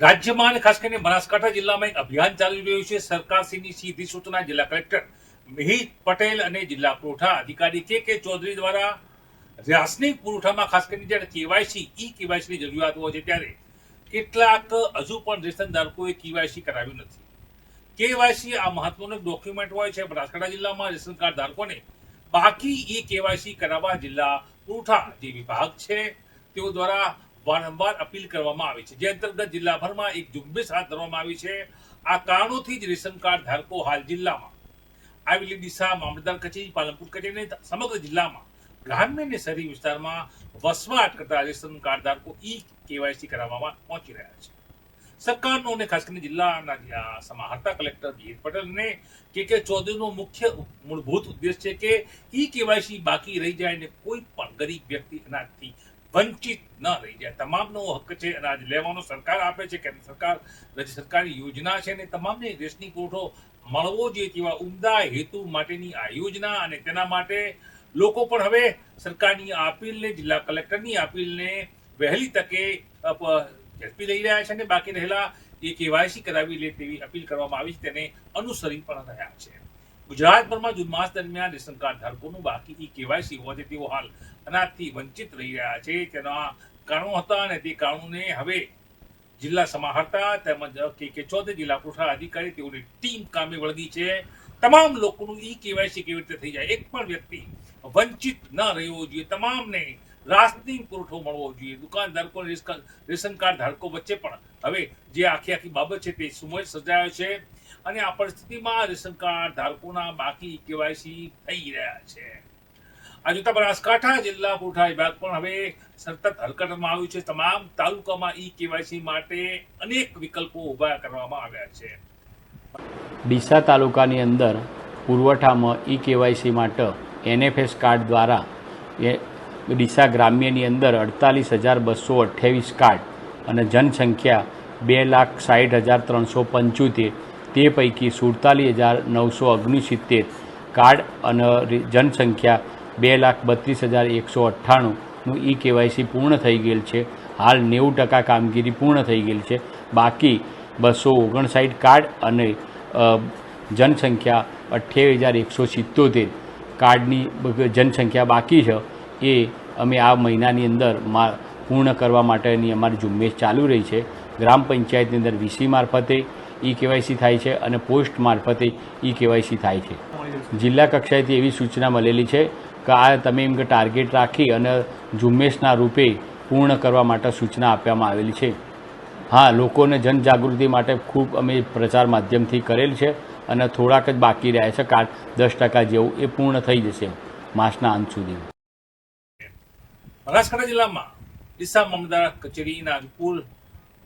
રાજ્યમાં અને ખાસ કરીને બનાસકાંઠા જિલ્લામાં એક અભિયાન ચાલી રહ્યું છે. સરકારશ્રીની સીધી સૂચના જિલ્લા કલેક્ટર મિહિર પટેલ અને જિલ્લા પુરવઠા અધિકારી કે કે ચૌધરી દ્વારા રાસાયણિક પુરવઠામાં ખાસ કરીને જ્યારે કેવાયસી ઈ કેવાયસીની જરૂરિયાત હોય છે ત્યારે કેટલાક હજુ પણ રેશન ધારકોએ કેવાયસી કરાવ્યું નથી. કેવાયસી આ મહત્વનું ડોક્યુમેન્ટ હોય છે. બનાસકાંઠા જિલ્લામાં રેશન કાર્ડ ધારકોને બાકી ઈ કેવાયસી કરાવવા જિલ્લા પુરવઠા જે વિભાગ છે, તેઓ દ્વારા વારંવાર અપીલ કરવામાં આવી છે. જે અંતર્ગત જિલ્લાભરમાં એક ઝુંબેશ હાથ ધરવામાં આવી છે. આ કારણોથી જ રેશન કાર્ડ ધારકો હાલ જિલ્લામાં આવેલી ડીસા મામલતદાર કચેરી, પાલનપુર કચેરી અને સમગ્ર જિલ્લામાં ગ્રામ્ય અને શહેરી વિસ્તારમાં વસવાટ કરતા રેશન કાર્ડ ધારકો ઈ કેવાયસી કરાવવામાં પહોંચી રહ્યા છે. સરકારનો અને ખાસ કરીને જિલ્લાના સમાહર્તા કલેક્ટર જીત પટેલને કે કે ચૌધરીનો મુખ્ય મૂળભૂત ઉદ્દેશ છે કે ઈ કેવાયસી બાકી રહી જાય અને કોઈ પણ ગરીબ વ્યક્તિ અનાજથી વંચિત ન રહી જાય. તમામનો હક છે અનાજ લેવાનો સરકાર આપે છે કેન્દ્ર સરકાર સરકારની યોજના છે અને તમામને રેશની કોઠો મળવો જોઈએ તેવા ઉમદા હેતુ માટેની આ યોજના અને તેના માટે લોકો પણ હવે સરકારની અપીલને, જિલ્લા કલેક્ટરની અપીલને વહેલી તકે ઝડપી લઈ રહ્યા છે અને બાકી રહેલા એ કેવાયસી કરાવી લે તેવી અપીલ કરવામાં આવી છે. તેને અનુસરી પણ રહ્યા છે. ગુજરાતભરમાં જૂન દરમિયાન રેશન કાર્ડ ધારકોનું બાકી કેવાયસી હોવાથી તેઓ હાલ અનાજથી વંચિત રહી રહ્યા છે. તેના કારણો હતા અને તે કારણોને હવે જિલ્લા સમાહર્તા તેમજ કે કે ચૌધરી જિલ્લા પુરસ્કાર અધિકારી તેઓની ટીમ કામે વળગી છે. તમામ લોકોનું ઈ કેવાયસી કેવી રીતે થઈ જાય? એક પણ વ્યક્તિ વંચિત ન રહેવો જોઈએ. તમામને રાશનિંગ પુરવઠો મળવો જોઈએ. દુકાનધારકો રેશન કાર્ડ ધારકો વચ્ચે પણ હવે જે આખી આખી બાબત છે તે સુમય સર્જાયો છે. અને આ પરિસ્થિતિમાં રેશન કાર્ડ ધારકોના બાકી કેવાયસી થઈ રહ્યા છે. આ જોતા બનાસકાંઠા જિલ્લા પુરવઠા વિભાગ પણ હવે સતત હલકટમાં આવ્યું છે. તમામ તાલુકામાં ઈ કેવાયસી માટે અનેક વિકલ્પો ઊભા કરવામાં આવ્યા છે. ડીસા તાલુકાની અંદર પુરવઠામાં ઈ કેવાયસી માટે એનએફએસ કાર્ડ દ્વારા એ ડીસા ગ્રામ્યની અંદર અડતાલીસ હજાર બસો અઠ્યાવીસ કાર્ડ અને જનસંખ્યા બે લાખ સાઠ હજાર ત્રણસો પંચોતેર તે પૈકી સુડતાલીસ હજાર નવસો ઓગણસિત્તેર કાર્ડ અને જનસંખ્યા બે લાખ બત્રીસ હજાર એકસો અઠ્ઠાણુંનું ઈ કેવાયસી પૂર્ણ થઈ ગયેલ છે. હાલ નેવું ટકા કામગીરી પૂર્ણ થઈ ગયેલ છે. બાકી બસો ઓગણસાઠ કાર્ડ અને જનસંખ્યા અઠ્યાવીસ હજાર એકસો સિત્તોતેર કાર્ડની જનસંખ્યા બાકી છે. એ અમે આ મહિનાની અંદર મા, પૂર્ણ કરવા માટેની અમારી ઝુંબેશ ચાલુ રહી છે. ગ્રામ પંચાયતની અંદર વીસી મારફતે ઈ કેવાયસી થાય છે અને પોસ્ટ મારફતે ઈ કેવાયસી થાય છે. જિલ્લા કક્ષાએથી એવી સૂચના મળેલી છે કે આ તમે એમ કે ટાર્ગેટ રાખી અને ઝુંબેશના રૂપે પૂર્ણ કરવા માટે સૂચના આપવામાં આવેલી છે. હા, લોકોને જનજાગૃતિ માટે ખૂબ અમે પ્રચાર માધ્યમથી કરેલ છે અને થોડાક જ બાકી રહ્યા છે. કાર દસ ટકા જેવું એ પૂર્ણ થઈ જશે માસના અંત સુધી. બનાસકાંઠા જિલ્લામાં ડીસા મામલતદાર કચેરીના અનુકૂળ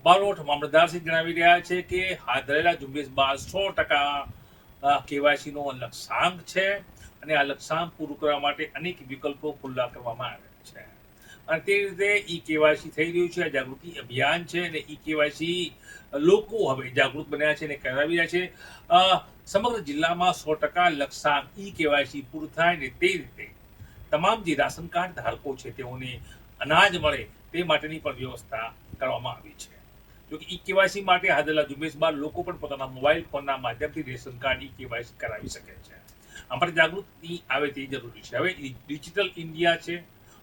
બારોટ મામલતદારસિંહ જણાવી રહ્યા છે કે હાથ ધરેલા ઝુંબેશ બાદ સો ટકા કેવાયસીનો લક્ષ્યાંક છે અને આ લક્ષ્યાંક પૂરું કરવા માટે અનેક વિકલ્પો ખુલ્લા કરવામાં આવ્યા છે. અને તે રીતે ઈ કેવાયસી થઈ રહ્યું છે, આ જાગૃતિ અભિયાન છે અને ઈ કેવાયસી લોકો હવે જાગૃત બન્યા છે અને કરાવી રહ્યા છે. સમગ્ર જિલ્લામાં સો ટકા લક્ષ્યાંક ઈ કેવાયસી પૂરું થાય ને તે રીતે તમામ જે રાશન કાર્ડ ધારકો છે તેઓને અનાજ મળે તે માટેની પણ વ્યવસ્થા કરવામાં આવી છે. જો કે ઈ કેવાયસી માટે હાજરેલા ઝુંબેશ બાદ લોકો પણ પોતાના મોબાઈલ ફોનના માધ્યમથી રેશન કાર્ડ ઈ કેવાયસી કરાવી શકે છે. અમારે જાગૃતિ આવે તે જરૂરી છે. હવે ડિજિટલ ઇન્ડિયા છે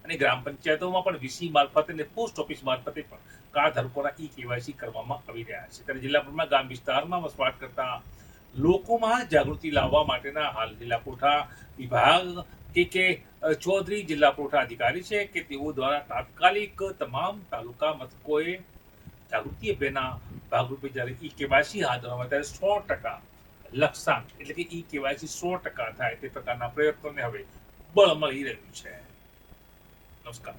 અને ગ્રામ પંચાયતોમાં પણ વીસી મારફતે અને પોસ્ટ ઓફિસ મારફતે પણ કાર્ડ ધારકોના ઈ કેવાયસી કરવામાં આવી રહ્યા છે. ત્યારે જિલ્લાભરમાં ગામ વિસ્તારમાં વસવાટ કરતા લોકોમાં જાગૃતિ લાવવા માટેના હાલ જિલ્લા પુરવઠા વિભાગ કે કે ચૌધરી જિલ્લા પુરવઠા અધિકારી છે કે તેઓ દ્વારા તાત્કાલિક તમામ તાલુકા મથકોએ જાગૃતિ અભિયાનના ભાગરૂપે જ્યારે ઈ કેવાયસી હાથ ધરવામાં ત્યારે સો ટકા લક્ષ્યાંક એટલે કે ઈ કેવાયસી સો ટકા થાય તે પ્રકારના પ્રયત્નોને હવે બળ મળી રહ્યું છે. નમસ્કાર.